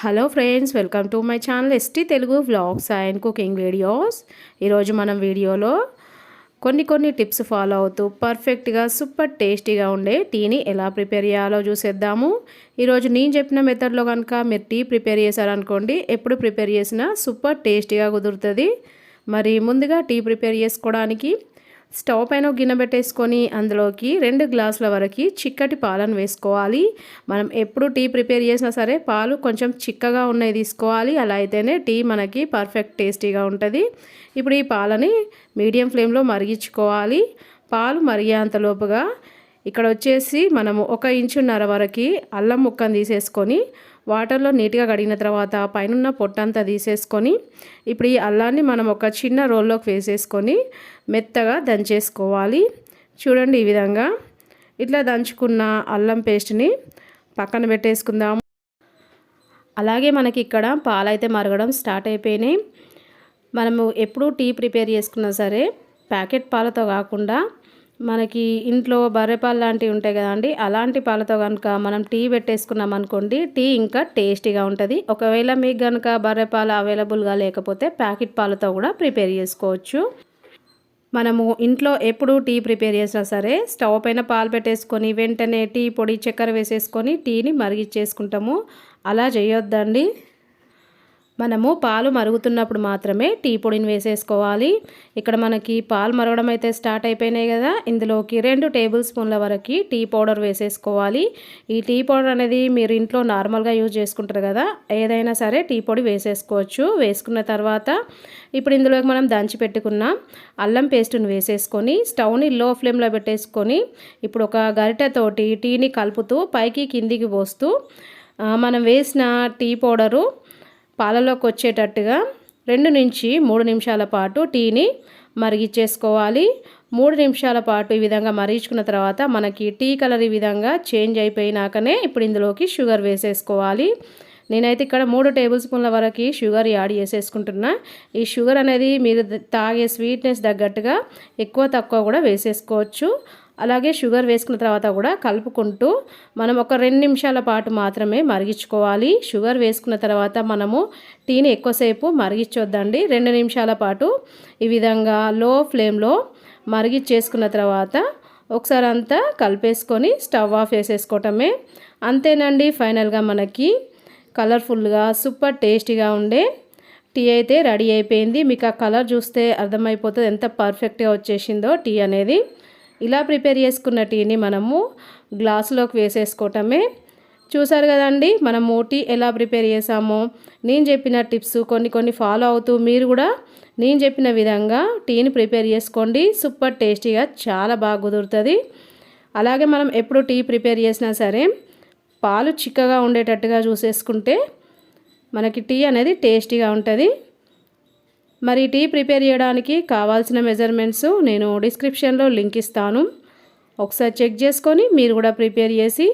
Hello friends welcome to my channel ST Telugu vlogs and cooking videos ఈరోజు మనం వీడియోలో కొన్ని కొన్ని టిప్స్ ఫాలో అవుతూ పర్ఫెక్ట్గా సూపర్ టేస్టీగా ఉండే టీని ఎలా ప్రిపేర్ చేయాలో చూసేద్దాము. ఈరోజు నేను చెప్పిన మెథడ్లో కనుక మీరు టీ ప్రిపేర్ చేశారనుకోండి ఎప్పుడు ప్రిపేర్ చేసినా సూపర్ టేస్టీగా కుదురుతుంది. మరి ముందుగా టీ ప్రిపేర్ చేసుకోవడానికి స్టవ్ పైన గిన్నె పెట్టేసుకొని అందులోకి రెండు గ్లాసుల వరకు చిక్కటి పాలను వేసుకోవాలి. మనం ఎప్పుడు టీ ప్రిపేర్ చేసినా సరే పాలు కొంచెం చిక్కగా ఉన్నాయి తీసుకోవాలి. అలా అయితేనే టీ మనకి పర్ఫెక్ట్ టేస్టీగా ఉంటుంది. ఇప్పుడు ఈ పాలని మీడియం ఫ్లేమ్లో మరిగించుకోవాలి. పాలు మరిగేంతలోపుగా ఇక్కడ వచ్చేసి మనము ఒక ఇంచున్నర వరకు అల్లం ముక్కను తీసేసుకొని వాటర్లో నీట్గా కడిగిన తర్వాత పైన పొట్టంతా తీసేసుకొని ఇప్పుడు ఈ అల్లాన్ని మనం ఒక చిన్న రోల్లోకి వేసేసుకొని మెత్తగా దంచేసుకోవాలి. చూడండి ఈ విధంగా. ఇట్లా దంచుకున్న అల్లం పేస్ట్ని పక్కన పెట్టేసుకుందాము. అలాగే మనకి ఇక్కడ పాలైతే మరగడం స్టార్ట్ అయిపోయినాయి. మనము ఎప్పుడు టీ ప్రిపేర్ చేసుకున్నా సరే ప్యాకెట్ పాలతో కాకుండా మనకి ఇంట్లో బర్రెపాలు లాంటివి ఉంటాయి కదండి అలాంటి పాలతో కనుక మనం టీ పెట్టేసుకున్నాం అనుకోండి టీ ఇంకా టేస్టీగా ఉంటుంది. ఒకవేళ మీకు కనుక బర్రెపాలు అవైలబుల్గా లేకపోతే ప్యాకెట్ పాలతో కూడా ప్రిపేర్ చేసుకోవచ్చు. మనము ఇంట్లో ఎప్పుడు టీ ప్రిపేర్ చేసినా సరే స్టవ్ పైన పాలు పెట్టేసుకొని వెంటనే టీ పొడి చక్కెర వేసేసుకొని టీని మరిగిచ్చేసుకుంటాము అలా చేయొద్దండి. మనము పాలు మరుగుతున్నప్పుడు మాత్రమే టీ పొడిని వేసేసుకోవాలి. ఇక్కడ మనకి పాలు మరగడం అయితే స్టార్ట్ అయిపోయినాయి కదా. ఇందులోకి రెండు టేబుల్ స్పూన్ల వరకు టీ పౌడర్ వేసేసుకోవాలి. ఈ టీ పౌడర్ అనేది మీరు ఇంట్లో నార్మల్గా యూజ్ చేసుకుంటారు కదా ఏదైనా సరే టీ పొడి వేసేసుకోవచ్చు. వేసుకున్న తర్వాత ఇప్పుడు ఇందులోకి మనం దంచి పెట్టుకున్న అల్లం పేస్ట్ని వేసేసుకొని స్టవ్ని లో ఫ్లేమ్లో పెట్టేసుకొని ఇప్పుడు ఒక గరిటెతోటి టీని కలుపుతూ పైకి కిందికి పోస్తూ మనం వేసిన టీ పౌడరు పాలలోకి వచ్చేటట్టుగా రెండు నుంచి మూడు నిమిషాల పాటు టీని మరిగిచ్చేసుకోవాలి. మూడు నిమిషాల పాటు ఈ విధంగా మరిగించుకున్న తర్వాత మనకి టీ కలర్ ఈ విధంగా చేంజ్ అయిపోయినాకనే ఇప్పుడు ఇందులోకి షుగర్ వేసేసుకోవాలి. నేనైతే ఇక్కడ మూడు టేబుల్ స్పూన్ల వరకు షుగర్ యాడ్ చేసేసుకుంటున్నా. ఈ షుగర్ అనేది మీరు తాగే స్వీట్నెస్ తగ్గట్టుగా ఎక్కువ తక్కువ కూడా వేసేసుకోవచ్చు. అలాగే షుగర్ వేసుకున్న తర్వాత కూడా కలుపుకుంటూ మనం ఒక రెండు నిమిషాల పాటు మాత్రమే మరిగించుకోవాలి. షుగర్ వేసుకున్న తర్వాత మనము టీని ఎక్కువసేపు మరిగించొద్దండి. రెండు నిమిషాల పాటు ఈ విధంగా లో ఫ్లేమ్లో మరిగిచ్చేసుకున్న తర్వాత ఒకసారి అంతా కలిపేసుకొని స్టవ్ ఆఫ్ వేసేసుకోవటమే అంతేనండి ఫైనల్గా మనకి కలర్ఫుల్గా సూపర్ టేస్టీగా ఉండే టీ అయితే రెడీ అయిపోయింది. మీకు ఆ కలర్ చూస్తే అర్థమైపోతుంది ఎంత పర్ఫెక్ట్గా వచ్చేసిందో టీ అనేది. ఇలా ప్రిపేర్ చేసుకున్న టీని మనము గ్లాసులోకి వేసేసుకోవటమే. చూసారు కదండి మనం టీ ఎలా ప్రిపేర్ చేసామో. నేను చెప్పిన టిప్స్ కొన్ని కొన్ని ఫాలో అవుతూ మీరు కూడా నేను చెప్పిన విధంగా టీని ప్రిపేర్ చేసుకోండి. సూపర్ టేస్టీగా చాలా బాగా కుదురుతుంది. అలాగే మనం ఎప్పుడు టీ ప్రిపేర్ చేసినా సరే పాలు చిక్కగా ఉండేటట్టుగా చూసేసుకుంటే మనకి టీ అనేది టేస్టీగా ఉంటుంది. మరి టీ ప్రిపేర్ చేయడానికి కావాల్సిన మెజర్మెంట్స్ నేను డిస్క్రిప్షన్లో లింక్ ఇస్తాను. ఒకసారి చెక్ చేసుకొని మీరు కూడా ప్రిపేర్ చేసి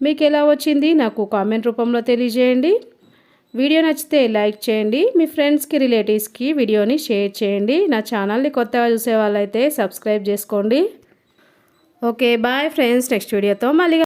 మీకు ఎలా వచ్చింది నాకు కామెంట్ రూపంలో తెలియజేయండి. వీడియో నచ్చితే లైక్ చేయండి మీ ఫ్రెండ్స్కి రిలేటివ్స్కి వీడియోని షేర్ చేయండి. నా ఛానల్ని కొత్తగా చూసే వాళ్ళైతే సబ్స్క్రైబ్ చేసుకోండి. ఓకే బాయ్ ఫ్రెండ్స్ నెక్స్ట్ వీడియోతో మళ్ళీ